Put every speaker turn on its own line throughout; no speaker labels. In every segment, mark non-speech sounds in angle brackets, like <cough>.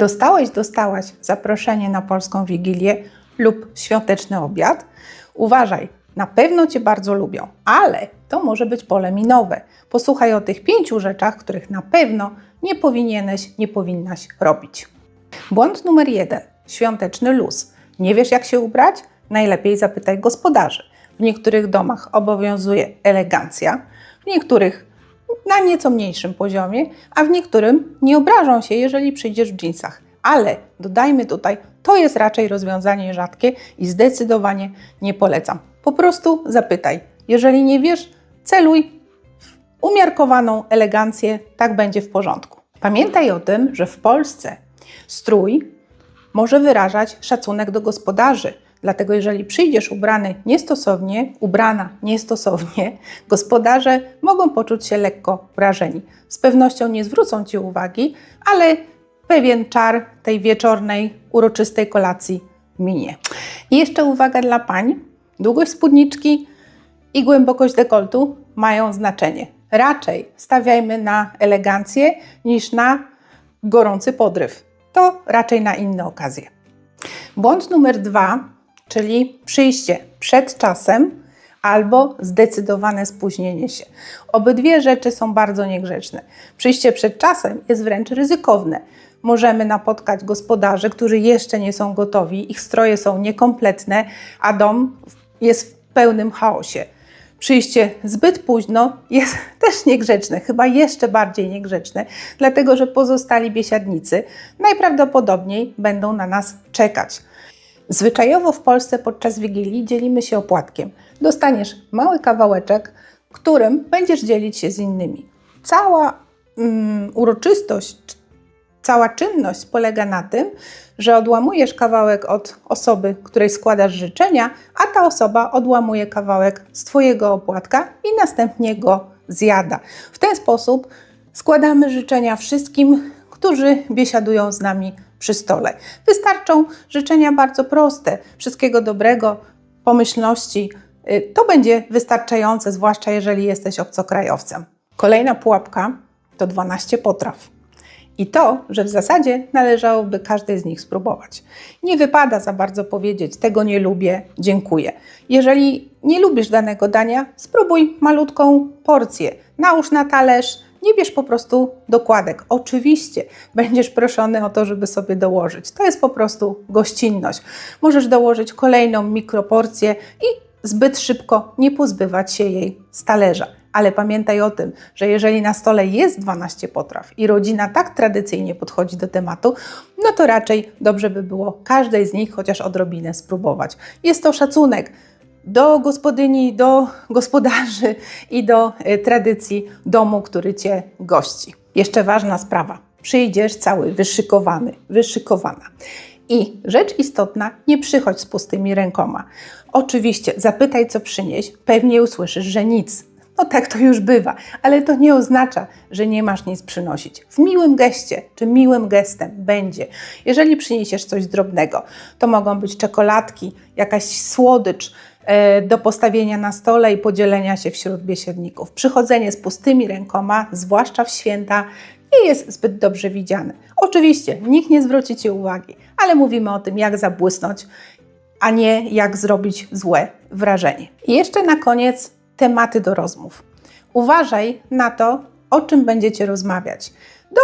Dostałeś, dostałaś zaproszenie na polską wigilię lub świąteczny obiad. Uważaj, na pewno Cię bardzo lubią, ale to może być pole minowe. Posłuchaj o tych pięciu rzeczach, których na pewno nie powinieneś, nie powinnaś robić. Błąd numer jeden. Świąteczny luz. Nie wiesz, jak się ubrać? Najlepiej zapytaj gospodarzy. W niektórych domach obowiązuje elegancja, w niektórych na nieco mniejszym poziomie, a w niektórym nie obrażą się, jeżeli przyjdziesz w jeansach. Ale dodajmy tutaj, to jest raczej rozwiązanie rzadkie i zdecydowanie nie polecam. Po prostu zapytaj. Jeżeli nie wiesz, celuj w umiarkowaną elegancję, tak będzie w porządku. Pamiętaj o tym, że w Polsce strój może wyrażać szacunek do gospodarzy. Dlatego, jeżeli przyjdziesz ubrany niestosownie, ubrana niestosownie, gospodarze mogą poczuć się lekko wrażeni. Z pewnością nie zwrócą ci uwagi, ale pewien czar tej wieczornej, uroczystej kolacji minie. I jeszcze uwaga dla pań: długość spódniczki i głębokość dekoltu mają znaczenie. Raczej stawiajmy na elegancję niż na gorący podryw. To raczej na inne okazje. Błąd numer dwa, czyli przyjście przed czasem albo zdecydowane spóźnienie się. Obydwie rzeczy są bardzo niegrzeczne. Przyjście przed czasem jest wręcz ryzykowne. Możemy napotkać gospodarzy, którzy jeszcze nie są gotowi, ich stroje są niekompletne, a dom jest w pełnym chaosie. Przyjście zbyt późno jest <laughs> też niegrzeczne, chyba jeszcze bardziej niegrzeczne, dlatego że pozostali biesiadnicy najprawdopodobniej będą na nas czekać. Zwyczajowo w Polsce podczas Wigilii dzielimy się opłatkiem. Dostaniesz mały kawałeczek, którym będziesz dzielić się z innymi. Cała mm, uroczystość, cała czynność polega na tym, że odłamujesz kawałek od osoby, której składasz życzenia, a ta osoba odłamuje kawałek z Twojego opłatka i następnie go zjada. W ten sposób składamy życzenia wszystkim, którzy biesiadują z nami przy stole. Wystarczą życzenia bardzo proste, wszystkiego dobrego, pomyślności. Y, To będzie wystarczające, zwłaszcza jeżeli jesteś obcokrajowcem. Kolejna pułapka to 12 potraw. I to, że w zasadzie należałoby każdej z nich spróbować. Nie wypada za bardzo powiedzieć, tego nie lubię, dziękuję. Jeżeli nie lubisz danego dania, spróbuj malutką porcję. Nałóż na talerz, nie bierz po prostu dokładek. Oczywiście będziesz proszony o to, żeby sobie dołożyć. To jest po prostu gościnność. Możesz dołożyć kolejną mikroporcję i zbyt szybko nie pozbywać się jej z talerza. Ale pamiętaj o tym, że jeżeli na stole jest 12 potraw i rodzina tak tradycyjnie podchodzi do tematu, no to raczej dobrze by było każdej z nich chociaż odrobinę spróbować. Jest to szacunek do gospodyni, do gospodarzy i do y, tradycji domu, który Cię gości. Jeszcze ważna sprawa. Przyjdziesz cały wyszykowany, wyszykowana. I rzecz istotna, nie przychodź z pustymi rękoma. Oczywiście zapytaj, co przynieś, pewnie usłyszysz, że nic. No tak to już bywa, ale to nie oznacza, że nie masz nic przynosić. W miłym geście czy miłym gestem będzie. Jeżeli przyniesiesz coś drobnego, to mogą być czekoladki, jakaś słodycz e, do postawienia na stole i podzielenia się wśród biesiadników. Przychodzenie z pustymi rękoma, zwłaszcza w święta, nie jest zbyt dobrze widziane. Oczywiście nikt nie zwróci Ci uwagi, ale mówimy o tym, jak zabłysnąć, a nie jak zrobić złe wrażenie. I jeszcze na koniec tematy do rozmów. Uważaj na to, o czym będziecie rozmawiać.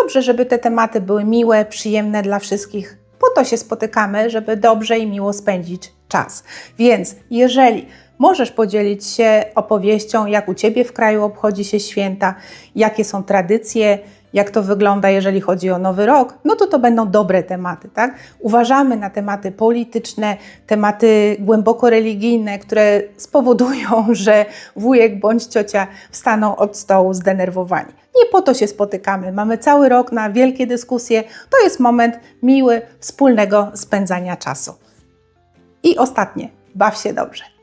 Dobrze, żeby te tematy były miłe, przyjemne dla wszystkich. Po to się spotykamy, żeby dobrze i miło spędzić czas. Więc jeżeli możesz podzielić się opowieścią, jak u Ciebie w kraju obchodzi się święta, jakie są tradycje, jak to wygląda, jeżeli chodzi o nowy rok, no to to będą dobre tematy, tak? Uważamy na tematy polityczne, tematy głęboko religijne, które spowodują, <laughs> że wujek bądź ciocia wstaną od stołu zdenerwowani. Nie po to się spotykamy. Mamy cały rok na wielkie dyskusje. To jest moment miły, wspólnego spędzania czasu. I ostatnie, baw się dobrze.